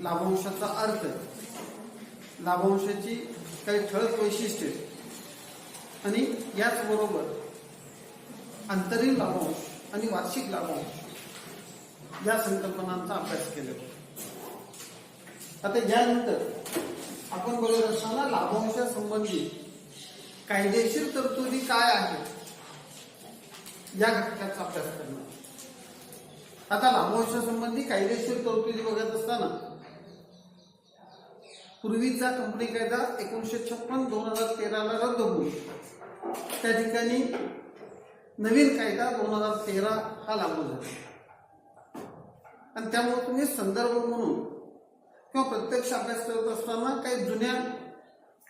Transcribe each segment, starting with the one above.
लाभांशाचा अर्थ. लाभांशाची काही ठळक वैशिष्ट्ये. आणि याचबरोबर अंतरिम लाभांश आणि वार्षिक लाभांश या संकल्पनांचा अभ्यास केला. आता यानंतर आपण बघत असताना लाभांशासंबंधी कायदेशीर तरतुदी काय आहेत? या घटकाचा अभ्यास करणार. आता लाभांशासंबंधी कायदेशीर तरतुदी बघत असताना पूर्वीचा कंपनी कायदा एकोणीशे छप्पन दोन हजार तेराला रद्द होईल त्या ठिकाणी नवीन कायदा दोन हजार तेरा हा लागू झाला. आणि त्यामुळे तुम्ही संदर्भ म्हणून किंवा प्रत्यक्ष अभ्यास करत असताना काही जुन्या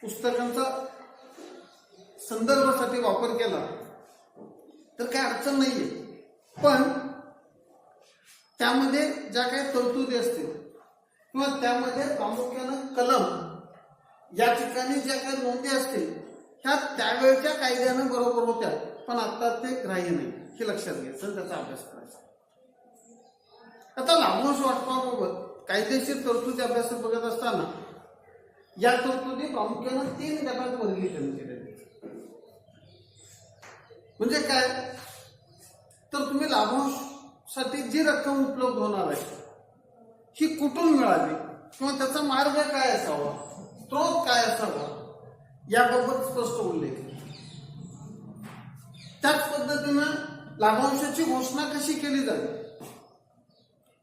पुस्तकांचा संदर्भासाठी वापर केला तर काही अडचण नाहीये. पण त्यामध्ये ज्या काही तरतुदी असतील किंवा त्यामध्ये प्रामुख्यानं कलम या ठिकाणी ज्या काही नोंदी असतील ह्या त्यावेळच्या कायद्यानं बरोबर होत्या पण आता ते ग्राह्य नाही हे लक्षात घ्यायचं त्याचा अभ्यास करायचा. आता लाभांश वाटपाबाबत कायदेशीर तरतुदी अभ्यास बघत असताना या तरतुदी प्रामुख्यानं तीन गटात वर्गीकरण केलेले म्हणजे काय? तर तुम्ही लाभांशसाठी जी रक्कम उपलब्ध होणार आहे ही कुठून मिळावी किंवा त्याचा मार्ग काय असावा? स्त्रोत काय असावा? याबाबत स्पष्ट उल्लेख. त्याच पद्धतीनं लाभांशाची घोषणा कशी केली जाते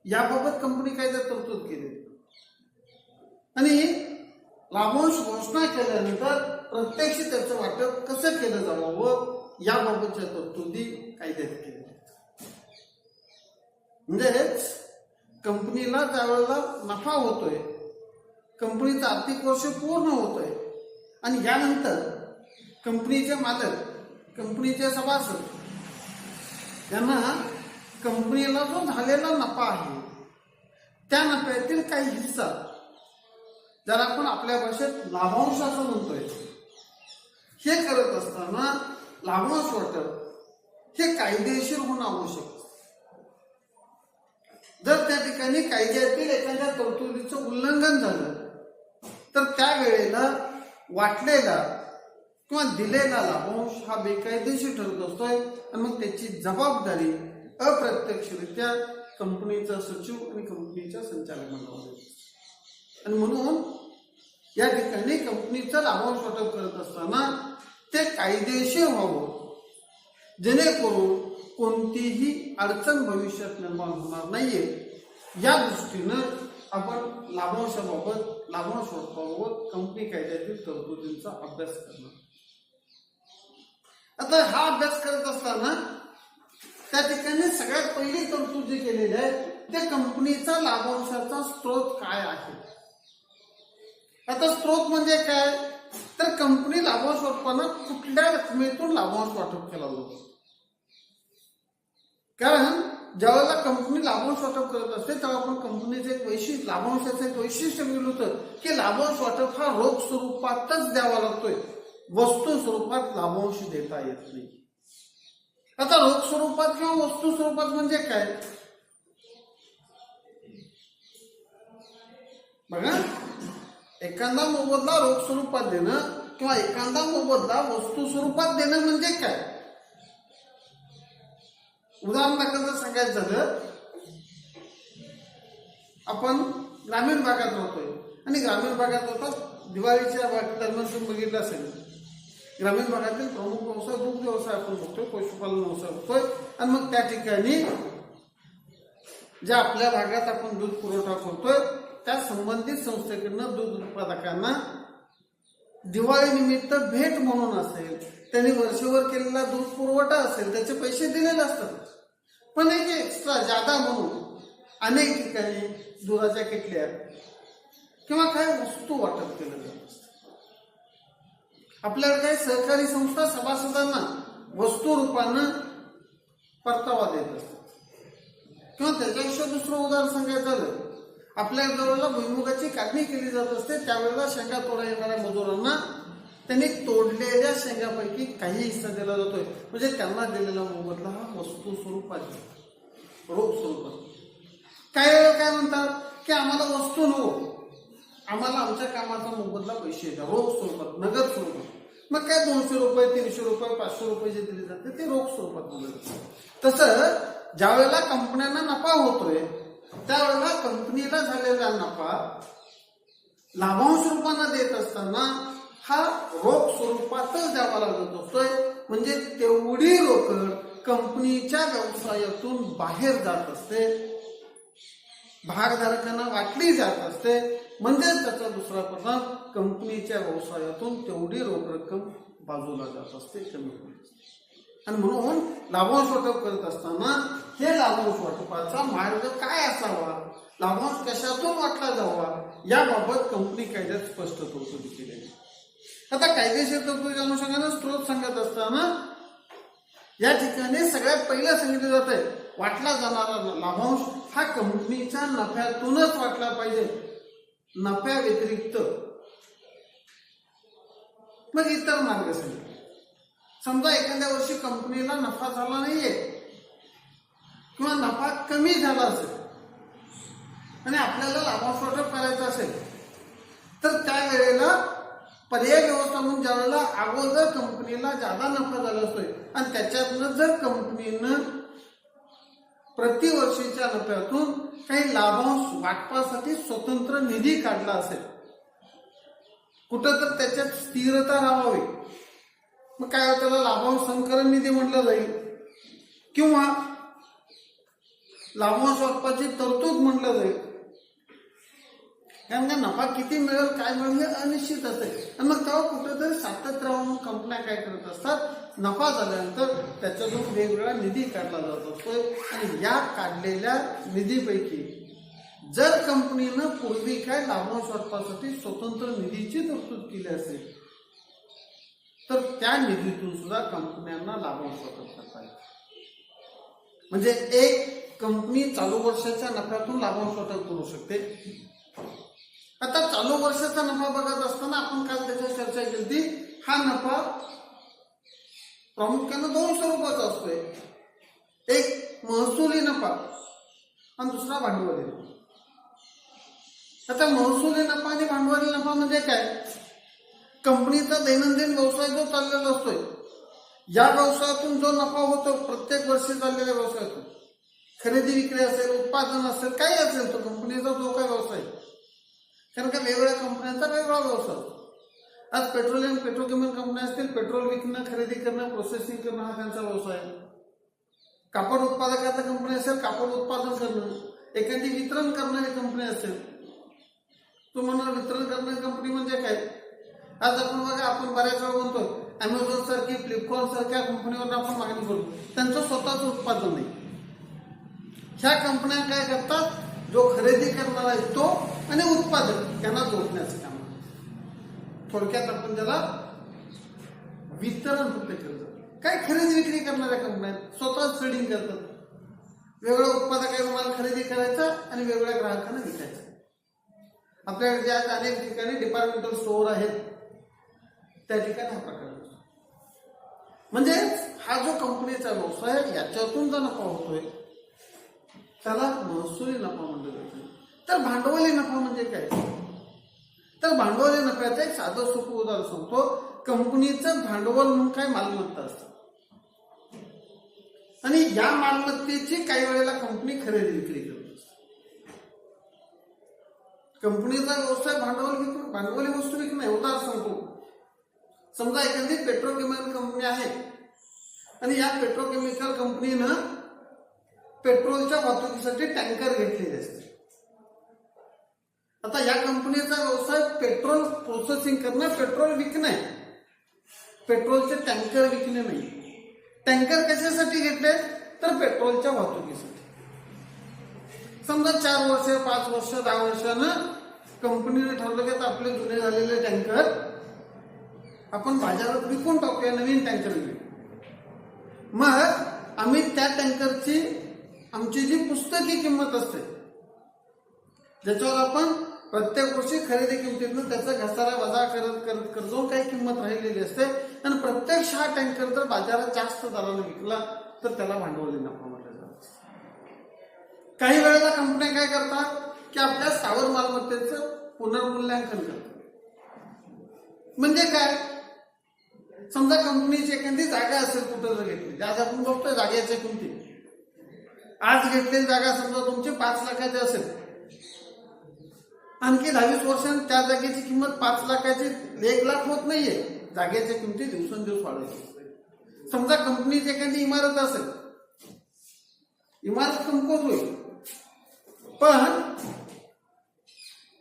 याबाबत कंपनी कायद्यात तरतूद केली. आणि लाभांश घोषणा केल्यानंतर प्रत्यक्ष त्याचं वाटप कसं केलं जावं याबाबतच्या तरतुदी कायद्यात केल्या. म्हणजेच कंपनीला त्यावेळेला नफा होतोय. कंपनीचं आर्थिक वर्ष पूर्ण होतोय. आणि यानंतर कंपनीचे मालक कंपनीचे सभासद यांना कंपनीला जो झालेला नफा आहे त्या नफ्यातील काही हिस्सा ज्याला आपण आपल्या भाषेत लाभांश असं म्हणतोय हे करत असताना लाभांश वाटप हे कायदेशीर होणं आवश्यक जर त्या ठिकाणी कायद्यातील एखाद्या तरतुदीचं उल्लंघन झालं तर त्यावेळेला वाटलेला किंवा दिलेला लाभांश हा बेकायदेशीर ठरत असतोय आणि मग त्याची जबाबदारी अप्रत्यक्षरित्या कंपनीचा सचिव आणि कंपनीच्या संचालक मंडळावर आणि म्हणून या ठिकाणी कंपनीचं लाभांश वाटप करत असताना ते कायदेशीर व्हावं जेणेकरून कोणतीही अडचण भविष्यात निर्माण होणार नाहीये. या दृष्टीनं आपण लाभांशाबाबत लाभांश वाटपाबाबत कंपनी कायद्यातील तरतुदींचा अभ्यास करणार. आता हा अभ्यास करत असताना त्या ठिकाणी सगळ्यात पहिली तरतूद जी केलेली आहे ते कंपनीचा लाभांशाचा स्रोत काय आहे? आता स्रोत म्हणजे काय? तर कंपनी लाभांश वाटपाना कुठल्या रकमेतून लाभांश वाटप केला जातो? कारण ज्यावेळेला कंपनी लाभांश वाटप करत असते तेव्हा आपण कंपनीचं एक वैशिष्ट्य लाभांशाचं एक वैशिष्ट्य मिळलं होतं की लाभांश वाटप हा रोख स्वरूपातच द्यावा लागतोय. वस्तू स्वरूपात लाभांश देता येत नाही. आता रोख स्वरूपात किंवा वस्तू स्वरूपात म्हणजे काय? बघा एखादा मोबदला रोख स्वरूपात देणं किंवा एखादा मोबदला वस्तू स्वरूपात देणं म्हणजे काय? उदाहरणार्थ जर सांगायचं झालं आपण ग्रामीण भागात राहतोय. आणि ग्रामीण भागात होता दिवाळीच्या दरम्यान तुम्ही बघितलं असेल ग्रामीण भागातील प्रमुख व्यवसाय दुग्ध व्यवसाय आपण बघतोय पशुपालन व्यवसाय बघतोय. आणि मग त्या ठिकाणी ज्या आपल्या भागात आपण दूध पुरवठा करतोय त्या संबंधित संस्थेकडनं दूध उत्पादकांना दिवाळी निमित्त भेट म्हणून असेल त्यांनी वर्षभर केलेला दूध पुरवठा असेल त्याचे पैसे दिलेले असतात. पण एक एक्स्ट्रा जादा म्हणून अनेक ठिकाणी दुधाच्या किटल्या किंवा काही वस्तू वाटप केलं जात आपल्याला काही सहकारी संस्था सभासदांना वस्तू रूपानं परतावा देत असतात. किंवा त्याच्यापेक्षा दुसरं उदाहरण सांगायचं झालं आपल्या जवळला भुईमुगाची काढणी केली जात असते त्यावेळेला शेंगा तोडा येणाऱ्या मजुरांना त्यांनी तोडलेल्या शेंगापैकी काही हिस्सा दिला जातोय. म्हणजे त्यांना दिलेला मोबदला हा वस्तू स्वरूपात रोख स्वरूपात काय वेळेला काय म्हणतात की आम्हाला वस्तू नको. आम्हाला आमच्या कामाचा मोबदला पैसे द्या. रोख स्वरूपात नगद स्वरूपात मग काय दोनशे रुपये तीनशे रुपये पाचशे रुपये जे दिले जाते ते रोख स्वरूपात दिले जाते. तसं ज्या वेळेला कंपन्यांना नफा होतोय त्यावेळेला कंपनीला झालेला नफा लाभांश रूपानं देत असताना हा रोख स्वरूपातच द्यावा लागत असतोय. म्हणजे तेवढी रोकड कंपनीच्या व्यवसायातून बाहेर जात असते. भागधारकांना वाटली जात असते. म्हणजेच त्याचा दुसरा परिणाम कंपनीच्या व्यवसायातून तेवढी रोख रक्कम बाजूला जात असते. कमी होत असते आणि म्हणून लाभांश वाटप करत असताना हे लाभांश वाटपाचा मार्ग काय असावा? लाभांश कशातून वाटला जावा? याबाबत कंपनी कायद्यात स्पष्ट तरतुदी केली आहे. आता कायदेशीर तरतुदीच्या अनुषंगाने स्त्रोत सांगत असताना या ठिकाणी सगळ्यात पहिलं सांगितलं जात आहे वाटला जाणारा लाभांश हा कंपनीच्या नफ्यातूनच वाटला पाहिजे. नफ्या व्यतिरिक्त मग इतर मार्ग सांगितले. समजा एखाद्या वर्षी कंपनीला नफा झाला नाहीये किंवा नफा कमी झाला असेल आणि आपल्याला लाभांश वाटप करायचं असेल तर त्यावेळेला पर्याय व्यवस्थापन ज्या वेळेला अगोदर कंपनीला जादा नफा झाला असतोय आणि त्याच्यातनं जर कंपनीनं प्रतिवर्षीच्या नफ्यातून काही लाभांश वाटपासाठी स्वतंत्र निधी काढला असेल कुठं तर त्याच्यात स्थिरता राहावी. मग काय होतं, त्याला लाभांश संकलन निधी म्हटलं जाईल. किंवा लाभांश वाटपाची तरतूद म्हटलं जाईल. कारण का नफा किती मिळेल काय मिळेल हे अनिश्चित असते. आणि मग तेव्हा कुठेतरी सातत्य राहून कंपन्या काय करत असतात नफा झाल्यानंतर त्याच्यातून वेगवेगळा निधी काढला जात असतो. आणि या काढलेल्या निधीपैकी जर कंपनीनं पूर्वी काय लाभांश वाटपासाठी स्वतंत्र निधीची तरतूद केली असेल तर त्या निधीतून सुद्धा कंपन्यांना लाभांश वाटप करता येईल म्हणजे एक कंपनी चालू वर्षाच्या नफ्यातून लाभांश वाटप करू शकते. आता चालू वर्षाचा नफा बघत असताना आपण काल त्याच्या चर्चा केली होती हा नफा प्रामुख्यानं दोन स्वरूपाचा असतोय. एक महसुली नफा आणि दुसरा भांडवली नफा. आता महसुली नफा आणि भांडवली नफा म्हणजे काय? कंपनीचा दैनंदिन व्यवसाय जो चाललेला असतोय या व्यवसायातून जो नफा होतो प्रत्येक वर्षी चाललेल्या व्यवसायातून. खरेदी विक्री असेल उत्पादन असेल काही असेल तो कंपनीचा जो काय व्यवसाय कारण का वेगवेगळ्या कंपन्यांचा वेगळा व्यवसाय आज पेट्रोलियम पेट्रोकेमिकल कंपन्या असतील पेट्रोल विकणं खरेदी करणं प्रोसेसिंग करणं हा त्यांचा व्यवसाय आहे. कापड उत्पादकाचा कंपनी असेल कापड उत्पादन करणं. एखादी वितरण करणारी कंपनी असेल. तो म्हणणार वितरण करणारी कंपनी म्हणजे काय? आज आपण बघा आपण बऱ्याच वेळा म्हणतो अमेझॉन सारखी फ्लिपकार्ट सारख्या कंपनीवर आपण मागणी करतो त्यांचं स्वतःच उत्पादन नाही. ह्या कंपन्या काय करतात? जो खरेदी करणारा आहे तो आणि उत्पादक त्यांना जोडण्याचं काम. थोडक्यात आपण त्याला वितरण फक्त केलं जातं काय खरेदी विक्री करणाऱ्या कंपन्या स्वतःच ट्रेडिंग करतात. वेगळ्या उत्पादकाचा माल खरेदी करायचा आणि वेगवेगळ्या ग्राहकांना विकायचा. आपल्याकडे ज्या अनेक ठिकाणी डिपार्टमेंटल स्टोअर आहेत त्या ठिकाणी हा प्रकार म्हणजे हा जो कंपनीचा व्यवसाय आहे, याच्यातून जो नफा होतोय त्याला महसुली नफा म्हणलं जातं. तर भांडवली नफा म्हणजे काय? तर भांडवली नफ्याचं एक साधं सोपं उदाहरण सांगतो. कंपनीचं भांडवल म्हणून काय मालमत्ता असतं? आणि या मालमत्तेची काही वेळेला कंपनी खरेदी विक्री करत असते. कंपनीचा व्यवसाय भांडवल घेतो भांडवली वस्तू विकणं उदाहरण सांगतो. समजा एखादी पेट्रोकेमिकल कंपनी आहे. आणि या पेट्रोकेमिकल कंपनीनं पेट्रोलच्या वाहतुकीसाठी टँकर घेतलेले असते. आता या कंपनीचा व्यवसाय पेट्रोल प्रोसेसिंग करणं पेट्रोल विकणे पेट्रोलचे टँकर विकणे नाही. टँकर कशासाठी घेतले? तर पेट्रोलच्या वाहतुकीसाठी. समजा चार वर्ष पाच वर्ष दहा वर्षानं कंपनीने ठरवलं की आपले जुने झालेले टँकर आपण बाजारात विकून टाकूया नवीन टँकर घेऊ मग आम्ही त्या टँकरची आमची जी पुस्तकी किंमत असते ज्याच्यावर आपण प्रत्येक वर्षी खरेदी किमतीतनं त्याचा घसारा वजा करत करत करत जो काही किंमत राहिलेली असते. आणि प्रत्यक्ष हा टँकर जर बाजारात जास्त दराने विकला तर त्याला भांडवली नफा म्हटलं जात. काही वेळेला कंपन्या काय करतात? की आपल्या स्थावर मालमत्तेचं पुनर्मूल्यांकन करतात. म्हणजे काय? समजा कंपनीची एखादी जागा असेल कुठं जर घेतली आज आपण बघतोय जागेच्या किमती आज घेतलेली जागा समजा तुमची पाच लाखाची असेल. आणखी दहावीस वर्षांत त्या जागेची किंमत पाच लाखाची एक लाख होत नाहीये. जागेच्या किमती दिवसेंदिवस वाढत असते समजा कंपनीची एखादी इमारत असेल. इमारत कमकुवत होईल. पण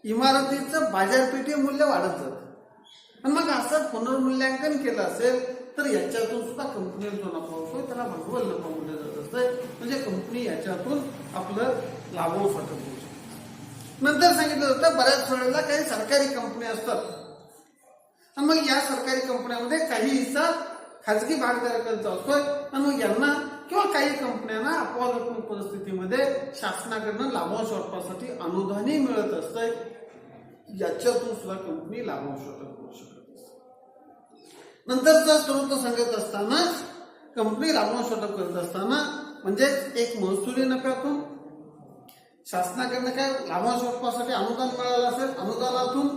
इमारतीचं बाजारपेठी मूल्य वाढत जातं. आणि मग असं पुनर्मूल्यांकन केलं असेल तर याच्यातून सुद्धा कंपनीला जो नफा होतो त्याला भांडवल नफा म्हणलं जात असतं म्हणजे कंपनी याच्यातून आपलं लाभवून वाटप होऊ शकते. नंतर सांगितलं जातं बऱ्याच वेळेला काही सरकारी कंपन्या असतात. आणि मग या सरकारी कंपन्यामध्ये काही हिस्सा खाजगी भागधारकांचा असतोय. आणि मग यांना किंवा काही कंपन्यांना अपवादात्मक परिस्थितीमध्ये शासनाकडनं लाभांश वाटपासाठी अनुदानही मिळत असतंय. याच्यातून सुद्धा कंपनी लाभांश करू शकत नंतरचा स्रोत सांगत असताना कंपनी लाभांश वाटप करत असताना म्हणजे एक महसुली नफ्यातून शासनाकडनं काय लाभांश वाटपासाठी अनुदान मिळालं असेल अनुदानातून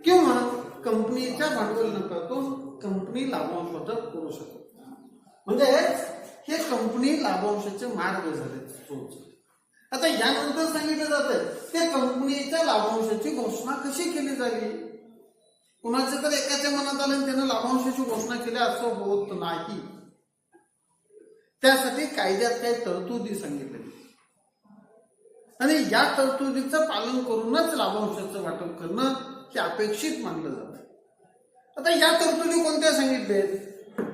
किंवा कंपनीच्या भांडवल नफ्यातून कंपनी लाभांश वाटप करू शकतो म्हणजे हे कंपनी लाभांशाचे मार्ग झाले स्रोत. आता यानंतर सांगितलं जातं त्या कंपनीच्या लाभांशाची घोषणा कशी केली जावी? कुणाच्या तर एकाच्या मनात आलं आणि त्यानं लाभांशाची घोषणा केली असं होत नाही. त्यासाठी कायद्यात काही तरतुदी सांगितलेली. आणि या तरतुदीचं पालन करूनच लाभांशाचं वाटप करणं हे अपेक्षित मानलं जातं. आता या तरतुदी कोणत्या सांगितल्या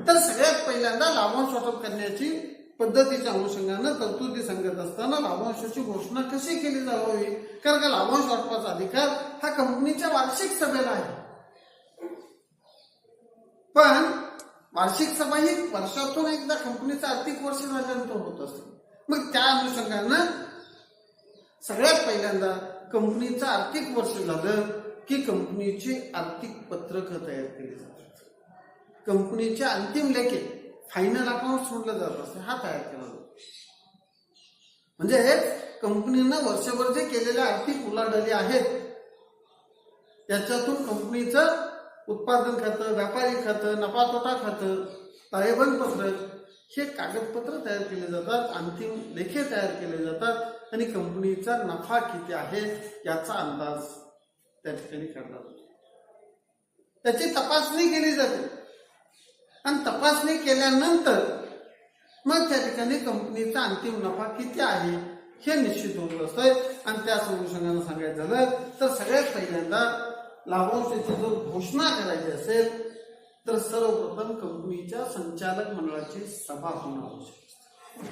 तर सगळ्यात पहिल्यांदा लाभांश वाटप करण्याची पद्धतीच्या अनुषंगानं तरतुदी सांगत असताना लाभांशाची घोषणा कशी केली जावी कारण का लाभांश वाटपाचा अधिकार हा कंपनीच्या वार्षिक सभेला आहे. पण वार्षिक सभा ही वर्षातून एकदा कंपनीचं आर्थिक वर्ष झाल्यानंतर होत असते. मग त्या अनुषंगानं सगळ्यात पहिल्यांदा कंपनीचं आर्थिक वर्ष झालं की कंपनीची आर्थिक पत्रकं तयार केली जातात. कंपनीचे अंतिम लेखे फायनल अकाउंट म्हटलं जात असते हा तयार केला जातो. म्हणजे कंपनीनं वर्षभर जे केलेल्या आर्थिक उलाढाली आहेत त्याच्यातून कंपनीचं उत्पादन खातं व्यापारी खातं नफा तोटा खातं ताळेबंद पत्रक हे कागदपत्र तयार केले जातात अंतिम लेखे तयार केले जातात आणि कंपनीचा नफा किती आहे याचा अंदाज त्या ठिकाणी काढला जातो. त्याची तपासणी केली जाते. आणि तपासणी केल्यानंतर मग त्या ठिकाणी कंपनीचा अंतिम नफा किती आहे हे निश्चित होत असतंय आणि त्या अनुषंगाने सांगायचं झालं तर सगळ्यात पहिल्यांदा लाभांशाची जर घोषणा करायची असेल तर सर्वप्रथम कंपनीच्या संचालक मंडळाची सभा होणं आवश्यक असते.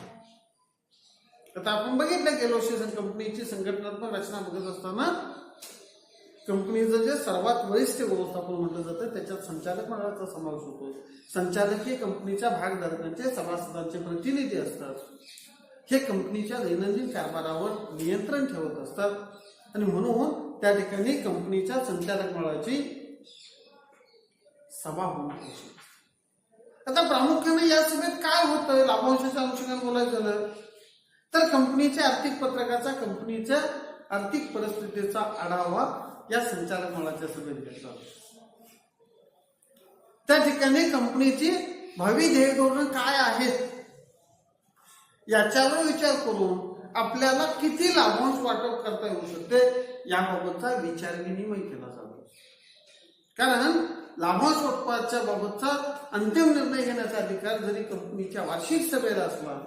आता आपण बघितलं गेलो कंपनीची संघटनात्मक रचना बघत असताना कंपनीचं जे सर्वात वरिष्ठ व्यवस्थापन म्हटलं जातं त्याच्यात संचालक मंडळाचा समावेश होतो. संचालक हे कंपनीच्या भागधारकांचे सभासदांचे प्रतिनिधी असतात. हे कंपनीच्या दैनंदिन कारभारावर नियंत्रण ठेवत असतात. आणि म्हणून त्या ठिकाणी कंपनीच्या संचालक मंडळाची सभा होणं आता प्रामुख्याने या सभेत काय होतं लाभांशाच्या अनुषंगाने बोलायचं झालं. तर कंपनीच्या आर्थिक पत्रकाचा कंपनीच्या आर्थिक परिस्थितीचा आढावा या संचालक मंडळाच्या सभेत घेतला त्या ठिकाणी कंपनीची भावी ध्येय धोरण काय आहेत याच्यावर विचार करून आपल्याला किती लाभांश वाटप करता येऊ शकते याबाबतचा विचार विनिमय केला जातो. कारण लाभांश वाटपाच्या बाबतचा अंतिम निर्णय घेण्याचा अधिकार जरी कंपनीच्या वार्षिक सभेला असला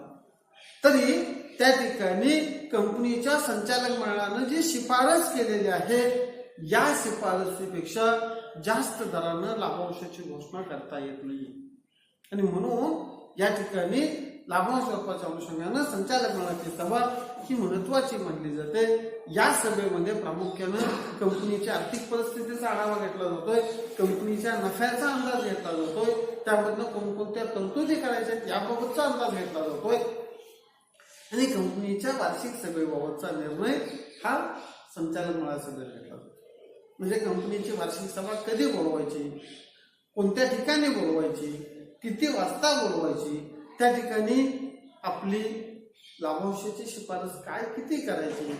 तरी त्या ठिकाणी कंपनीच्या संचालक मंडळानं जी शिफारस केलेली आहे या शिफारसीपेक्षा जास्त दरानं लाभांशाची घोषणा करता येत नाही आणि म्हणून या ठिकाणी लाभांश वाटपाच्या अनुषंगानं संचालक मंडळाची सभा ही महत्वाची मानली जाते. या सभेमध्ये प्रामुख्यानं कंपनीच्या आर्थिक परिस्थितीचा आढावा घेतला जातोय कंपनीच्या नफ्याचा अंदाज घेतला जातोय त्यामधनं कोणकोणत्या तरतुदी करायच्या याबाबतचा अंदाज घेतला जातोय. आणि कंपनीच्या वार्षिक सभेबाबतचा निर्णय हा संचालक मंडळाचा निर्णय म्हणजे कंपनीची वार्षिक सभा कधी बोलवायची? कोणत्या ठिकाणी बोलवायची? किती वाजता बोलवायची? त्या ठिकाणी आपली लाभांशाची शिफारस काय किती करायची?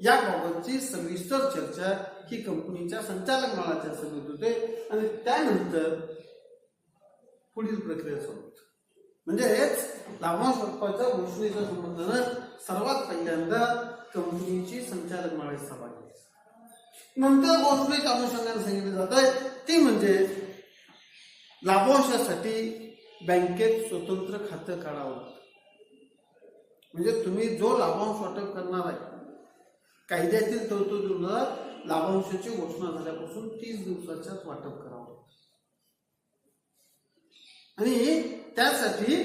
याबाबतची सविस्तर चर्चा ही कंपनीच्या संचालक मंडळाच्या सभेत होते आणि त्यानंतर पुढील प्रक्रिया सुरू होते. म्हणजेच लाभांश वाटपाच्या घोषणेच्या संबंधानं सर्वात पहिल्यांदा कंपनीची संचालक मंडळाची सभा नंतर घोषणेच्या अनुषंगाने सांगितलं जात आहे. ती म्हणजे लाभांशासाठी बँकेत स्वतंत्र खातं काढावं म्हणजे तुम्ही जो लाभांश वाटप करणार आहे कायद्यातील तरतुदीनुसार लाभांशाची घोषणा झाल्यापासून तीस दिवसाच्याच वाटप करावं आणि त्यासाठी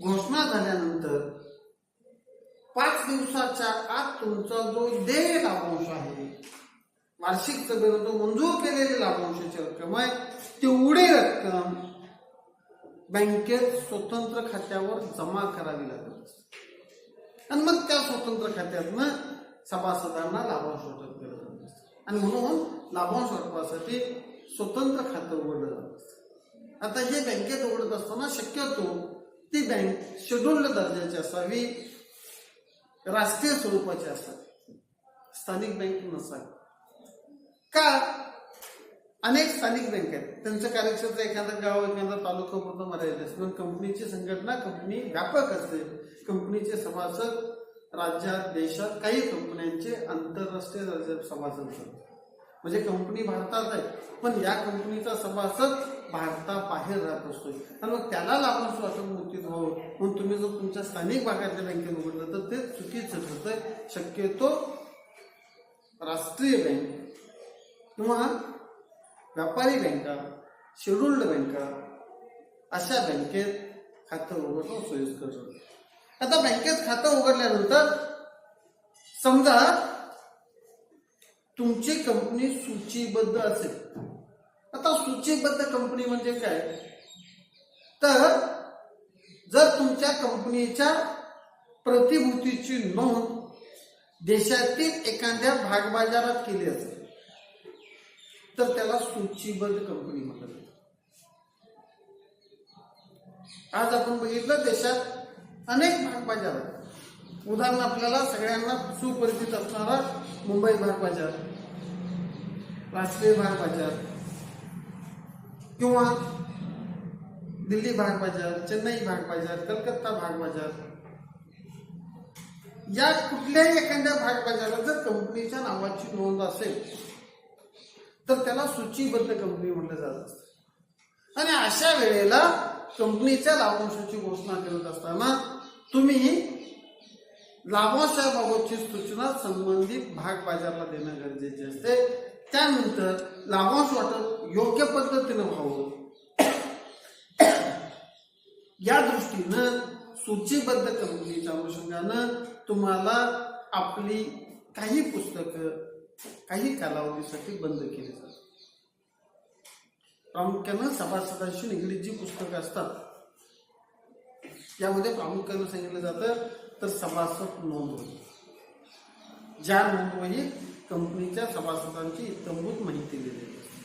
घोषणा झाल्यानंतर पाच दिवसाच्या आत तुमचा जो देय लाभांश आहे वार्षिक सभेनं मंजूर केलेली लाभांशाची रक्कम आहे. तेवढी रक्कम बँकेत स्वतंत्र खात्यावर जमा करावी लागत आणि मग त्या स्वतंत्र खात्यातनं सभासदांना लाभांश वाटप केलं जात. आणि म्हणून लाभांश वाटपासाठी स्वतंत्र खातं उघडलं जात. आता हे बँकेत उघडत असताना शक्यतो ती बँक शेड्युल्ड दर्जाची असावी राष्ट्रीय स्वरूपाची असावी. स्थानिक बँक नसावी. का? अनेक स्थानिक बँक आहेत. त्यांचं कार्यक्षेत्र एखादं गाव एखादा तालुका पूर्ण मर्यादित असते. पण कंपनीची संघटना कंपनी व्यापक असते. कंपनीचे सभासद राज्यात देशात काही कंपन्यांचे आंतरराष्ट्रीय दर्जाचे सभासद असतात. म्हणजे कंपनी भारतात आहे पण या कंपनीचा सभासद भारताबाहेर राहत असतो आणि मग त्याला लाभांश वाटप मुक्तीत व्हावं म्हणून तुम्ही जर तुमच्या स्थानिक भागातल्या बँकेत उघडलं तर ते चुकीचं ठरतंय. शक्यतो राष्ट्रीय बँक किंवा व्यापारी बँका शेड्युल्ड बँका अशा बँकेत खातं उघडणं सोयीस्कर आता बँकेत खातं उघडल्यानंतर समजा तुमची कंपनी सूचीबद्ध असेल. आता सूचीबद्ध कंपनी म्हणजे काय? तर जर तुमच्या कंपनीच्या प्रतिभूतीची नोंद देशातील एखाद्या भागबाजारात केली असेल तर त्याला सूचीबद्ध कंपनी म्हणतात. आज आपण बघितलं देशात अनेक भागबाजार आहेत. उदाहरण आपल्याला सगळ्यांना सुपरिचित असणारा मुंबई भाग बाजार राष्ट्रीय भाग बाजार किंवा दिल्ली भाग बाजार चेन्नई भाग बाजार कलकत्ता भाग बाजार. या कुठल्याही एखाद्या भाग बाजारात जर कंपनीच्या नावाची नोंद असेल तर त्याला सूचीबद्ध कंपनी म्हटलं जात असतं. आणि अशा वेळेला कंपनीच्या लाभांशाची घोषणा करत असताना तुम्ही लाभांशाबाबतची सूचना संबंधित भाग बाजारला देणं गरजेचे असते. त्यानंतर लाभांश वाटप योग्य पद्धतीनं व्हावं. या दृष्टीनं सूचीबद्ध कंपनीच्या अनुषंगानं तुम्हाला आपली काही पुस्तकं काही कालावधीसाठी बंद केले जातात. प्रामुख्यानं सभासदांशी निगडीत जी पुस्तकं असतात यामध्ये प्रामुख्यानं सांगितलं जातं तर सभासद नोंद ज्या नोंदवहीत कंपनीच्या सभासदांची इतंभूत माहिती दिलेली असते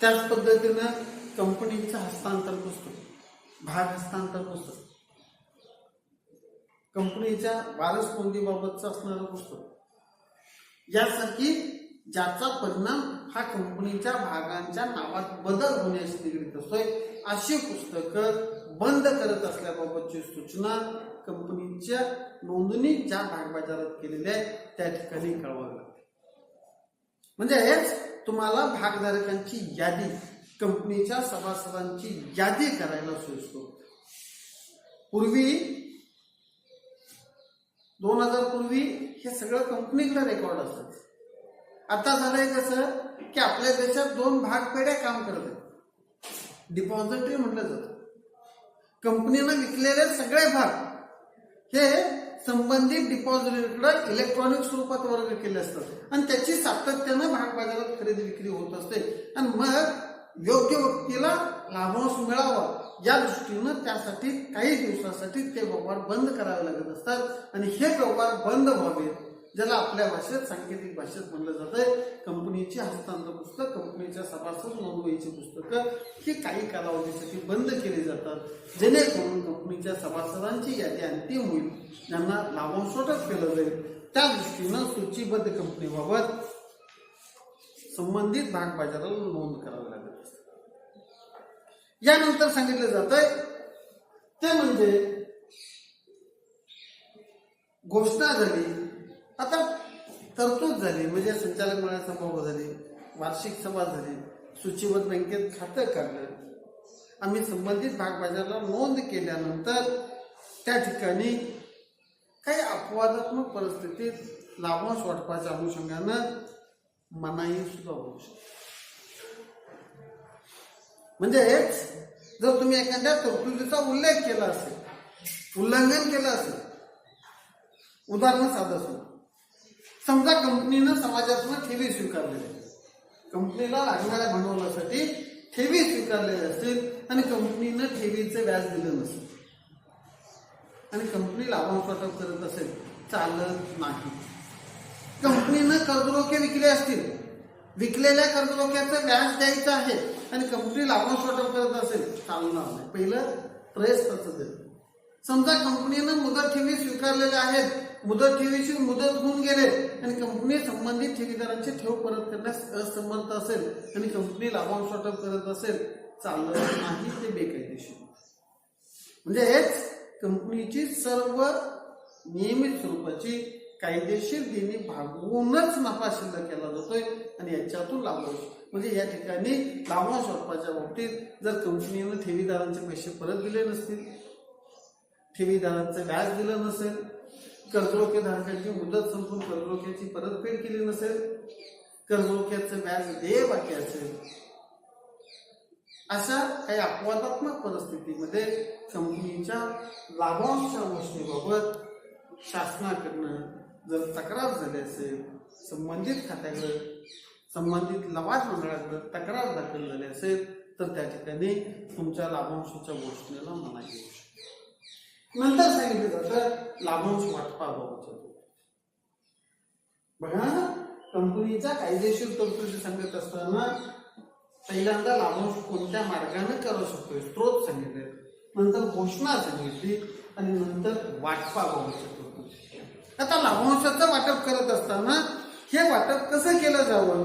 त्याच पद्धतीनं कंपनीचं हस्तांतर पुस्तक भाग हस्तांतर पुस्तक कंपनीच्या वारस नोंदीबाबतचं असणारं पुस्तक यासारखी ज्याचा परिणाम हा कंपनीच्या भागांच्या नावात बदल होण्यास निगडीत असतोय अशी पुस्तकं बंद करत असल्याबाबतची सूचना कंपनीच्या नोंदणी ज्या भाग बाजारात केलेल्या आहे त्या ठिकाणी कळवावी लागते. म्हणजे हेच तुम्हाला भागधारकांची यादी कंपनीच्या सभासदांची यादी करायला सोयीस्कर. पूर्वी दोन हजार पूर्वी हे सगळं कंपनीकडे रेकॉर्ड असतात आता झालंय कसं की आपल्या देशात दोन भाग पेढ्या काम करत आहेत. डिपॉझिटरी म्हटलं जातं. कंपनीनं विकलेले सगळे भाग हे संबंधित डिपॉझिटरीकडे इलेक्ट्रॉनिक स्वरूपात वर्ग केले असतात. आणि त्याची सातत्यानं भाग बाजारात खरेदी विक्री होत असते. आणि मग योग्य व्यक्तीला लाभांश मिळावा. या दृष्टीनं त्यासाठी काही दिवसासाठी ते व्यवहार बंद करावे लागत असतात. आणि हे व्यवहार बंद व्हावेत ज्याला आपल्या भाषेत सांकेतिक भाषेत म्हणलं जातंय. कंपनीची हस्तांतर पुस्तक कंपनीच्या सभासद नोंदवहीची पुस्तकं ही काही कालावधीसाठी बंद केली जातात. जेणेकरून कंपनीच्या सभासदांची यादी अंतिम होईल. त्यांना लाभांश केलं जाईल. त्या दृष्टीनं सूचीबद्ध कंपनीबाबत संबंधित भाग बाजाराला नोंद करावी लागेल. यानंतर सांगितलं जात आहे ते म्हणजे घोषणा झाली आता तरतूद झाली म्हणजे संचालक मंडळाचा सभा झाली वार्षिक सभा झाली सूचीबद्ध बँकेत खातं काढलं. आम्ही संबंधित भागबाजाराला नोंद केल्यानंतर त्या ठिकाणी काही अपवादात्मक परिस्थितीत लाभांश वाटपाच्या अनुषंगानं मनाई सुद्धा होऊ शकते. म्हणजेच जर तुम्ही एखाद्या तरतुदीचा उल्लेख केला असेल उल्लंघन केलं असेल उदाहरण साधं सोडं. समजा कंपनीनं समाजातून ठेवी स्वीकारलेली कंपनीला लागणाऱ्या भांडवलासाठी ठेवी स्वीकारलेली असतील आणि कंपनीनं ठेवीचं व्याज दिलं नसेल. आणि कंपनी लाभांश वाटप करत असेल चालत नाही. कंपनीनं कर्जरोखे विकले असतील विकलेल्या कर्जरोख्याचं व्याज द्यायचं आहे. आणि कंपनी लाभांश शॉर्टअप करत असेल चालणार नाही. पहिलं प्रयत्नाचं दे समजा कंपनीनं मुदत ठेवी स्वीकारलेल्या आहेत मुदत ठेवीची मुदत होऊन गेले आणि कंपनी संबंधित ठेवीदारांची ठेव परत करण्यास असमर्थ असेल आणि कंपनी लाभांश वाटप करत असेल चालत नाही ते बेकायदेशीर. म्हणजे हेच कंपनीची सर्व नियमित स्वरूपाची कायदेशीर देणी भागवूनच नफा शिल्लक केला जातोय आणि याच्यातून लाभांश म्हणजे या ठिकाणी लाभांश वाटपाच्या बाबतीत जर कंपनीनं ठेवीदारांचे पैसे परत दिले नसतील ठेवीदारांचं व्याज दिलं नसेल कर्जरोखेधारकांची मुदत संपून कर्जरोख्याची परतफेड केली नसेल कर्जरोख्याचं व्याज देय बाकी असेल अशा काही अपवादात्मक परिस्थितीमध्ये कंपनीच्या लाभांश गोष्टीबाबत शासनाकडनं जर तक्रार झाली असेल संबंधित खात्याकडे संबंधित लवाद मंडळाकडे तक्रार दाखल झाली असेल तर त्या ठिकाणी तुमच्या लाभांशाच्या घोषणेला मनाई येऊ शकते नंतर सांगितलं जातं लाभांश वाटपाबाबत बघा कंपनीच्या कायदेशीर तरतुदी सांगत असताना पहिल्यांदा लाभांश कोणत्या मार्गाने करू शकतो स्त्रोत सांगितले. नंतर घोषणा सांगितली आणि नंतर वाटपाबाबतची शकतो आता लाभांशाचं वाटप करत असताना हे वाटप कसं केलं जावं?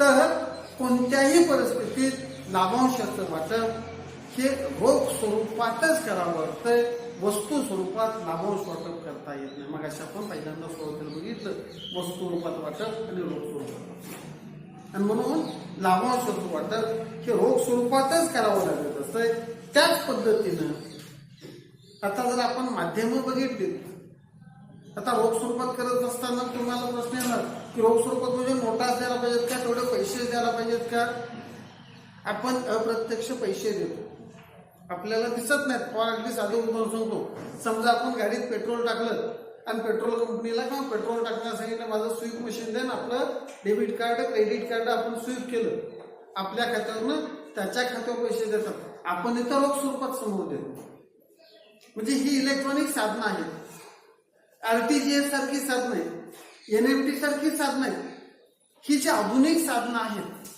तर कोणत्याही परिस्थितीत लाभांशाचं वाटप हे रोख स्वरूपातच करावं लागतंय वस्तू स्वरूपात लाभांश वाटप करता येत नाही. मग अशा आपण पहिल्यांदा स्वतःला बघितलं वस्तू रूपात वाटप आणि रोख स्वरूपात आणि म्हणून लाभांश वाटप हे रोख स्वरूपातच करावं लागत असतंय. त्याच पद्धतीनं आता जर आपण माध्यम बघितली आता रोख स्वरूपात करत असताना तुम्हाला प्रश्न येणार रोख स्वरूपात म्हणजे नोटास द्यायला पाहिजेत का? तेवढे पैसे द्यायला पाहिजेत का? आपण अप्रत्यक्ष पैसे देतो. आपल्याला दिसत नाहीत. फॉर अगदी साधं उदाहरण सांगतो. समजा आपण गाडीत पेट्रोल टाकलं आणि पेट्रोल कंपनीला किंवा पेट्रोल टाकण्यास सांगितलं माझं स्विप मशीन देन आपलं डेबिट कार्ड क्रेडिट कार्ड आपण स्विप केलं. आपल्या खात्यावरनं त्याच्या खात्यावर पैसे देतात. आपण इथं रोख स्वरूपात समोर देतो. म्हणजे ही इलेक्ट्रॉनिक साधनं आहेत. आरटीजीएस सारखी साधनं आहेत. एनएमटी सारखी साधनं आहे ही जी आधुनिक साधनं आहेत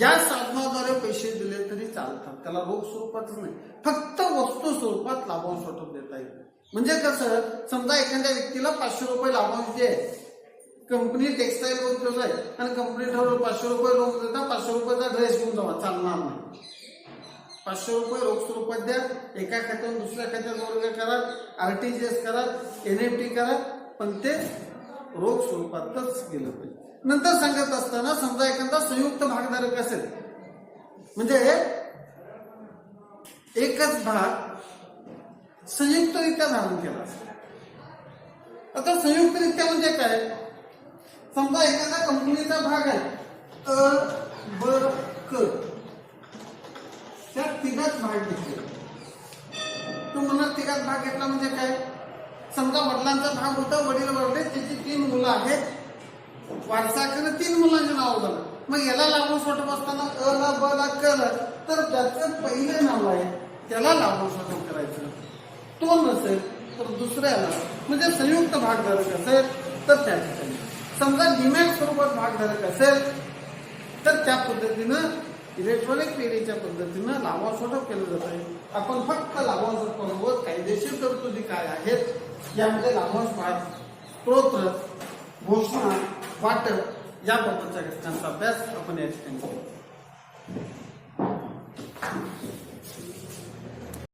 या साधनाद्वारे पैसे दिले तरी चालतात. त्याला रोख स्वरूपातच नाही. फक्त वस्तू स्वरूपात लाभांश वाटून देता येईल. म्हणजे कसं समजा एखाद्या व्यक्तीला पाचशे रुपये लाभांश दे कंपनी टेक्सटाईल उद्योग आहे आणि कंपनी ठरवलं पाचशे रुपये रोख देता पाचशे रुपयाचा ड्रेस घेऊन जावा. चालणार नाही. पाचशे रुपये रोख स्वरूपात द्या. एका खात्यातून दुसऱ्या खात्यात वर्ग करा. आरटीजीएस करा. एनएफटी करा. पण ते रोख स्वरूपातच गेलं पाहिजे. नंतर सांगत असताना समजा एखादा संयुक्त भागधारक असेल म्हणजे एकच भाग संयुक्तरित्या धारण केला आता संयुक्तरित्या म्हणजे काय? समजा एखादा कंपनीचा भाग आहे अ ब क त्या तिघात भाग घेतले. तू म्हणत तिघात भाग घेतला म्हणजे काय? समजा वडिलांचा नाव होता वडील वरडे त्याची तीन मुलं आहेत. वारसाकडे तीन मुलांचे नाव झालं मग याला लागून सोडत असताना अ ला ब ला क तर त्याचं पहिलं नाव आहे. त्याला लागून सोडून करायचं. तो नसेल तर दुसऱ्याला म्हणजे संयुक्त भागधारक असेल तर त्या ठिकाणी. समजा डिमॅट स्वरूपात भागधारक असेल तर त्या पद्धतीनं इलेक्ट्रॉनिक पेढीच्या पद्धतीनं लाभांश वाटप केलं जात आहे. आपण फक्त लाभांश कायदेशीर तरतुदी काय आहेत? यामध्ये लाभांश भाग स्तोत्र घोषणा वाटप याबद्दलच्या घटनांचा अभ्यास आपण या ठिकाणी करू